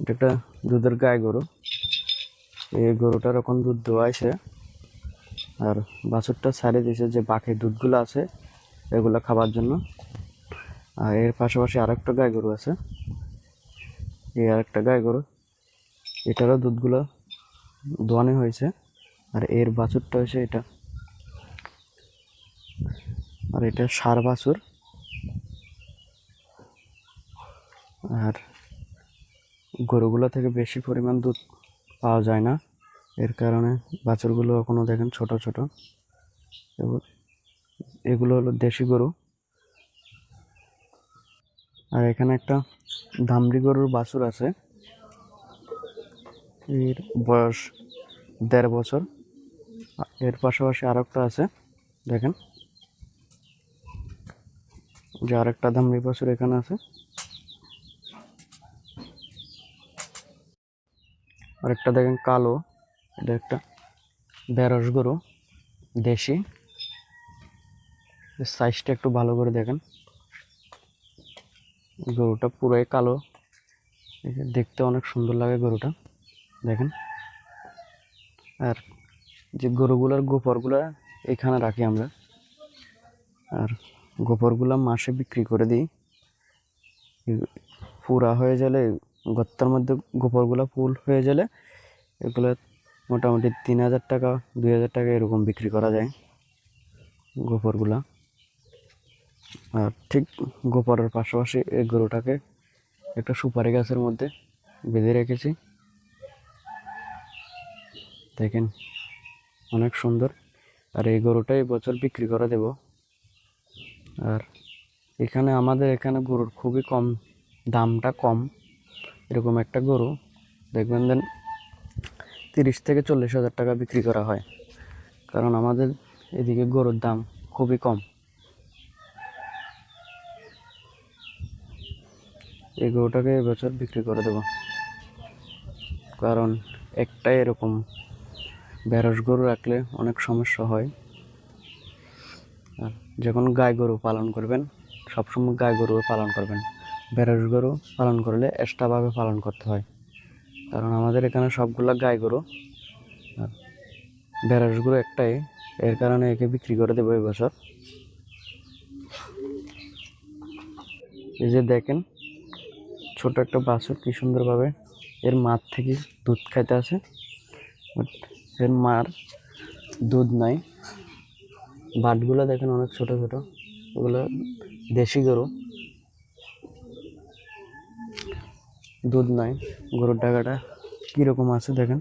এটা একটা দুধের গায়ে গরু। এই গরুটার এখন দুধ দোয়াইছে আর বাছুরটা ছাড়ে দিয়েছে যে বাকি দুধগুলো আছে, এগুলো খাবার জন্য। আর এর পাশাপাশি আরেকটা গায়ে গরু আছে। এই আরেকটা গায়ে গরু, এটারও দুধগুলো দোয়ানো হয়েছে। আর এর বাছুরটা হয়েছে এটা। আর এটা সার বাছুর। আর গরুগুলো থেকে বেশি পরিমাণ দুধ পাওয়া যায় না। এর কারণে বাছুরগুলো এখনও দেখেন ছোট ছোট। এগুলো- হলো দেশি গরু। আর এখানে একটা দামড়ি গরুর বাছুর আছে। এর বয়স দেড় বছর। এর পাশাপাশি আরেকটা আছে, দেখেন। যে আরেকটা দামড়ি বাছুর এখানে আছে। আরেকটা দেখেন কালো, এটা একটা বেরস গরু, দেশি। সাইজটা একটু ভালো করে দেখেন। গরুটা পুরোই কালো। দেখতে অনেক সুন্দর লাগে গরুটা, দেখেন। আর যে গরুগুলোর গোপরগুলো এখানে রাখি আমরা। আর গোবরগুলো মাসে বিক্রি করে দিই। পুরা হয়ে গেলে গর্তার মধ্যে গোবরগুলো ফুল হয়ে গেলে এগুলো মোটামুটি তিন হাজার টাকা, দুই হাজার টাকা এরকম বিক্রি করা যায় গোবরগুলা। আর ঠিক গোবরের পাশাপাশি এই গরুটাকে একটা সুপারি গাছের মধ্যে বেঁধে রেখেছি। দেখেন, অনেক সুন্দর। আর এই গরুটা এই বছর বিক্রি করে দেব। আর এখানে আমাদের এখানে গরুর খুবই কম, দামটা কম। এরকম একটা গরু, দেখবেন দেন তিরিশ থেকে চল্লিশ হাজার টাকা বিক্রি করা হয়। কারণ আমাদের এদিকে গরুর দাম খুবই কম। এই গরুটাকে এবছর বিক্রি করে দেব। কারণ একটাই এরকম বেরস গরু রাখলে অনেক সমস্যা হয়। আর যখন গাই গরু পালন করবেন, সবসময় গাই গরু পালন করবেন। বেরস গরু পালন করলে এক্সট্রাভাবে পালন করতে হয়। কারণ আমাদের এখানে সবগুলা গাই গরু, আর বেরস গরু একটাই, এর কারণে একে বিক্রি করে দেবো এই বছর। এই যে দেখেন, ছোট একটা বাছুর কী সুন্দরভাবে এর মার থেকে দুধ খাইতে বাট এর মার দুধ নাই। বাটগুলো দেখেন অনেক ছোট ছোট। ওগুলো দেশি গরু। দুধ নাই গরুর ডাকাটা কীরকম আছে দেখেন।